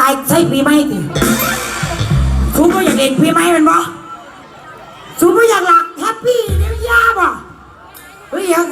ตายใช่พี่ไหม่ติซูก็อยากเล่นพี่ไหมเป็นบ่ซูก็อยากหลักแฮปปี้นี่ยาบ่เฮ้ยเยาก